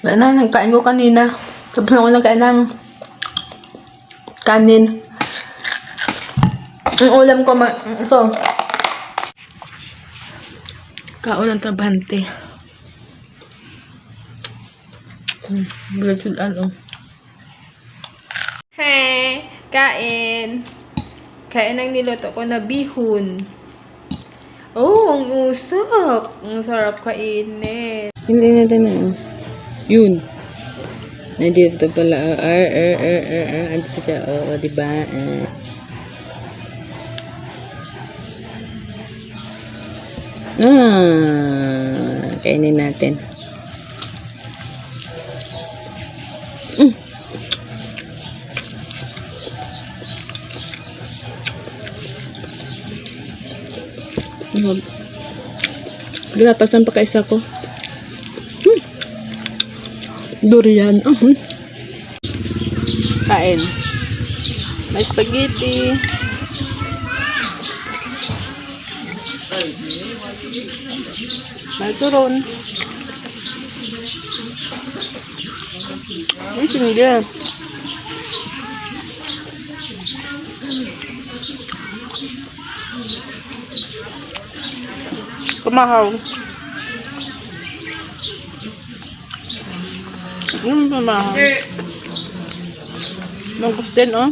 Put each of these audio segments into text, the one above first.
Wala na, nagkain ko kanina. Sobrang ako nagkain ng kanin. Ang ulam ko, ma ito. Kaon ng trabahante. Hmm, bulad ano. Hey, kain. Kain ang niluto ko na bihon. Oh, ang usap. Ang sarap kainin. Hindi na din na. Yun. Nandito pala. Ar, ar, ar, ar, ar. Andito siya. Oo, oh, diba? Ah. Ah, kainin natin. Mm. Mm. Ginatas ng pagkaisa ko. Durian. Ah, hmm. Kain. May spaghetti. May turon. May sinigyan. Kumahaw. Ano kumahaw? Mangustin, oh.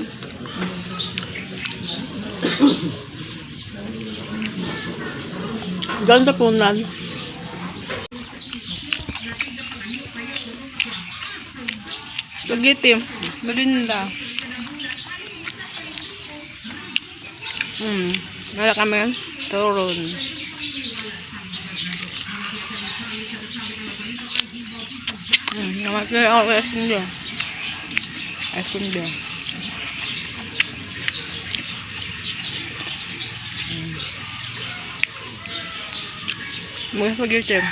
Ganda po nan. Spaghetti. Malinda. Hmm. Wala kami. Turon. Nó mà cứ ao ra xin đường à xuống đường mới có dưới trường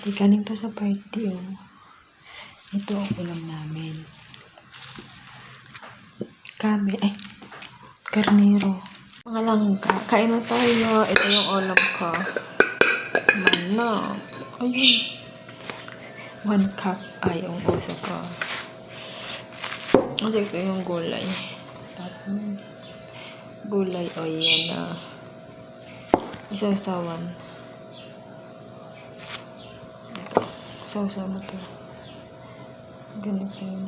Hindi kanin to sa party, oh. Ito ang ulam namin. Kami, ay, karnero. Mga langka. Kain na tayo. Ito yung ulam ko. Manok. Ayun. One cup ay yung uso ko. Kasi ito yung gulay. Gulay o yan na isasawan. Mo to. Ganito yun.